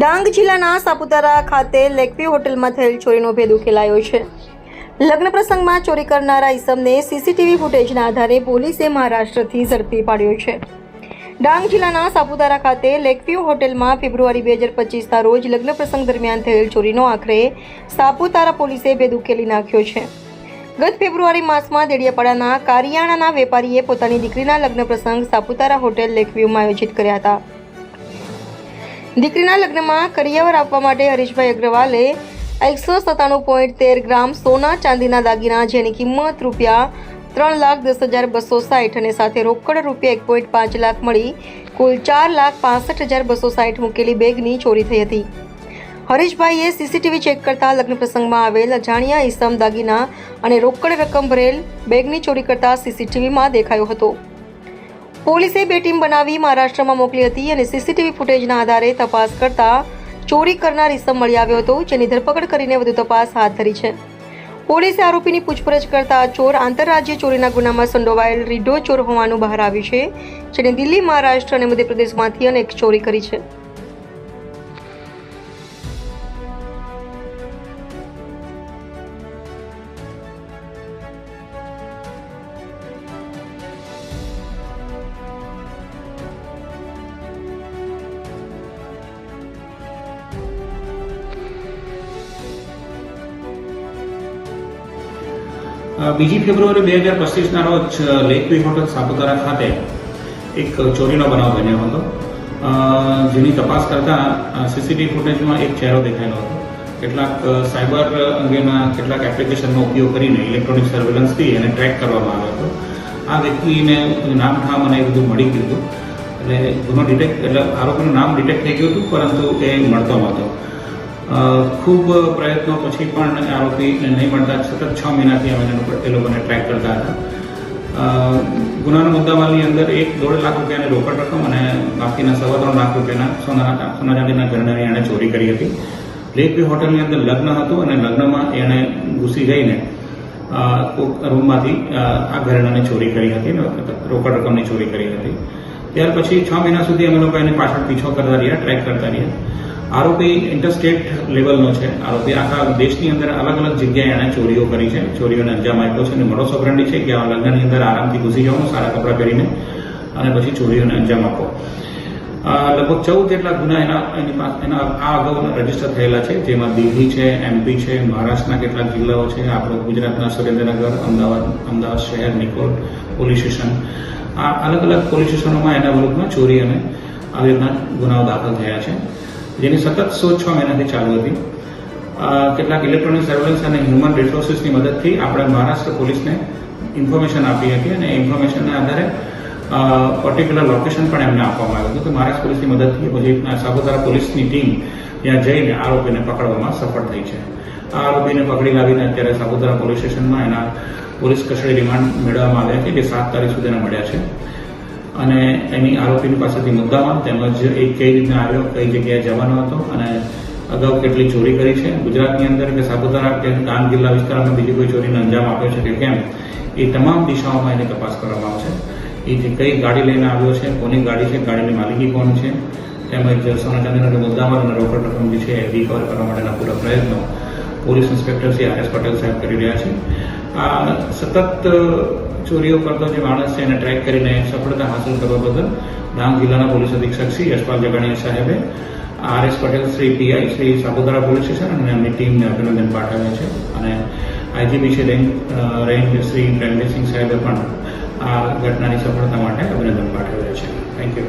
ડાંગ જિલ્લાના સાપુતારા ખાતે લેકવી હોટલમાં થયેલ ચોરીનો ભેદ ઉકેલાયો છે. લગ્ન પ્રસંગમાં ચોરી કરનારા ઈસમને સીસીટીવી ફૂટેજના આધારે પોલીસે મહારાષ્ટ્રથી ઝડપી પાડ્યો છે. ડાંગ જિલ્લાના સાપુતારા ખાતે લેકવ્યુ હોટેલમાં ફેબ્રુઆરી બે હજાર પચીસના રોજ લગ્ન પ્રસંગ દરમિયાન થયેલ ચોરીનો આખરે સાપુતારા પોલીસે ભેદ ઉકેલી નાખ્યો છે. ગત ફેબ્રુઆરી માસમાં દેડિયાપાડાના કારિયાણાના વેપારીએ પોતાની દીકરીના લગ્ન પ્રસંગ સાપુતારા હોટેલ લેકવ્યુમાં આયોજિત કર્યા હતા. દીકરીના લગ્નમાં કરિયાવર આપવા માટે હરીશભાઈ અગ્રવાલે એકસો સત્તાણું પોઈન્ટ તેર ગ્રામ સોના ચાંદીના દાગીના જેની કિંમત રૂપિયા ત્રણ લાખ દસ હજાર બસો સાઠ અને સાથે રોકડ રૂપિયા એક પોઈન્ટ પાંચ લાખ મળી કુલ ચાર લાખ પાસઠ હજાર બસો સાઠ મૂકેલી બેગની ચોરી થઈ હતી. હરીશભાઈએ સીસીટીવી ચેક કરતા લગ્ન પ્રસંગમાં આવેલ અજાણ્યા ઈસમ દાગીના અને રોકડ રકમ ભરેલ બેગની ચોરી કરતા સીસીટીવીમાં દેખાયો હતો. પોલીસે બે ટીમ બનાવી મહારાષ્ટ્રમાં મોકલી હતી અને સીસીટીવી ફૂટેજના આધારે તપાસ કરતા ચોરી કરનાર ઇસમ મળી આવ્યો હતો, જેની ધરપકડ કરીને વધુ તપાસ હાથ ધરી છે. પોલીસે આરોપીની પૂછપરછ કરતા ચોર આંતરરાજ્ય ચોરીના ગુનામાં સંડોવાયેલ રીઢો ચોર હોવાનું બહાર આવ્યું છે, જેને દિલ્હી, મહારાષ્ટ્ર અને મધ્યપ્રદેશમાંથી અનેક ચોરી કરી છે. બીજી ફેબ્રુઆરી બે હજાર પચીસના રોજ લેકવી હોટલ સાપુતારા ખાતે એક ચોરીનો બનાવ બન્યો હતો. જેની તપાસ કરતાં સીસીટીવી ફૂટેજમાં એક ચહેરો દેખાયેલો હતો. કેટલાક સાયબર અંગેના કેટલાક એપ્લિકેશનનો ઉપયોગ કરીને ઇલેક્ટ્રોનિક સર્વેલન્સથી એને ટ્રેક કરવામાં આવ્યો હતો. આ વ્યક્તિને નામ, ઠામ અને એ બધું મળી ગયું હતું. એટલે ગુનો ડિટેક્ટ, એટલે આરોપીનું નામ ડિટેક્ટ થઈ ગયું હતું, પરંતુ એ મળતો નહોતો. ખૂબ પ્રયત્નો પછી પણ આરોપીને નહીં મળતા. સતત છ મહિનાથી અમે ઉપર એ લોકોને ટ્રેક કરતા હતા. ગુનાના મુદ્દામાલની અંદર એક દોઢ લાખ રૂપિયાની રોકડ રકમ અને બાકીના સવા ત્રણ લાખ રૂપિયાના સોના સોના ચાંદીના ઘરેણાની એણે ચોરી કરી હતી. લેકવી હોટલની અંદર લગ્ન હતું અને લગ્નમાં એણે ઘૂસી જઈને રૂમમાંથી આ ઘરેણાની ચોરી કરી હતી રોકડ રકમની ચોરી કરી હતી. ત્યાર પછી છ મહિના સુધી અમે લોકો એની પાછળ પીછો કરતા રહ્યા ટ્રેક કરતા રહ્યા. આરોપી ઇન્ટરસ્ટેટ લેવલનો છે. આરોપી આખા દેશની અંદર અલગ અલગ જગ્યાએ એણે ચોરીઓ કરી છે. ચોરીઓને અંજામ આપ્યો છે અને મળો સોપરંડી છે કે આ લગ્નની અંદર આરામથી ઘૂસી જવાનું સારા કપડાં પહેરીને અને પછી ચોરીઓને અંજામ આપો. લગભગ ચૌદ જેટલા ગુના એના, એની એના આ અગાઉ રજિસ્ટર થયેલા છે, જેમાં દિલ્હી છે, એમપી છે, મહારાષ્ટ્રના કેટલાક જિલ્લાઓ છે, આપણો ગુજરાતના સુરેન્દ્રનગર, અમદાવાદ અમદાવાદ શહેર, નિકોલ પોલીસ સ્ટેશન. આ અલગ અલગ પોલીસ સ્ટેશનોમાં એના વિરુદ્ધમાં ચોરી અને આવી રીતના ગુનાઓ દાખલ થયા છે. જેની સતત સો છ મહિનાથી ચાલુ હતી. કેટલાક ઇલેક્ટ્રોનિક સર્વેલન્સ અને હ્યુમન રિસોર્સિસની મદદથી આપણે મહારાષ્ટ્ર પોલીસને ઇન્ફોર્મેશન આપી હતી અને ઇન્ફોર્મેશનના આધારે પર્ટિક્યુલર લોકેશન પણ એમને આપવામાં આવ્યું હતું. તો મહારાષ્ટ્ર પોલીસની મદદથી પછી સાપુતારા પોલીસની ટીમ ત્યાં જઈને આરોપીને પકડવામાં સફળ થઈ છે. આ આરોપીને પકડી લાવીને અત્યારે સાપુતારા પોલીસ સ્ટેશનમાં એના પોલીસ કસ્ટડી રિમાન્ડ મેળવવામાં આવ્યા છે, જે સાત તારીખ સુધીના મળ્યા છે. અને એની આરોપીની પાસેથી મુદ્દામાં તેમજ એ કઈ રીતના આવ્યો, કઈ જગ્યાએ જવાનો હતો અને અગાઉ કેટલી ચોરી કરી છે. ગુજરાતની અંદર કે સાપુતારા કે ડાંગ જિલ્લા વિસ્તારમાં બીજી કોઈ ચોરીને અંજામ આપ્યો છે કે કેમ, એ તમામ દિશાઓમાં એની તપાસ કરવામાં આવશે. એ જે કઈ ગાડી લઈને આવ્યો છે, કોની ગાડી છે, ગાડીની માલિકી કોણ છે, તેમજ સોના ચાંદીના મુદ્દામાં અને રોકડ રકમ જે છે એ રિકવર કરવા માટેના પૂરા પ્રયત્નો police inspector Shri R S Patel સાહેબ કરી રહ્યા છે. આ સતત ચોરીઓ કરતો જે માણસ છે એને ટ્રેક કરીને સફળતા હાંસલ કરવા બદલ ડાંગ જિલ્લાના પોલીસ અધિક્ષક શ્રી યશપાલ જગાણીયા સાહેબે R S Patel, Shri PI Shri Saputara police station અને એમની ટીમને અભિનંદન પાઠવ્યા છે. અને IGP Shri rank range Shri Premjitsinh સાહેબે પણ આ ઘટનાની સફળતા માટે અભિનંદન પાઠવ્યા છે. Thank you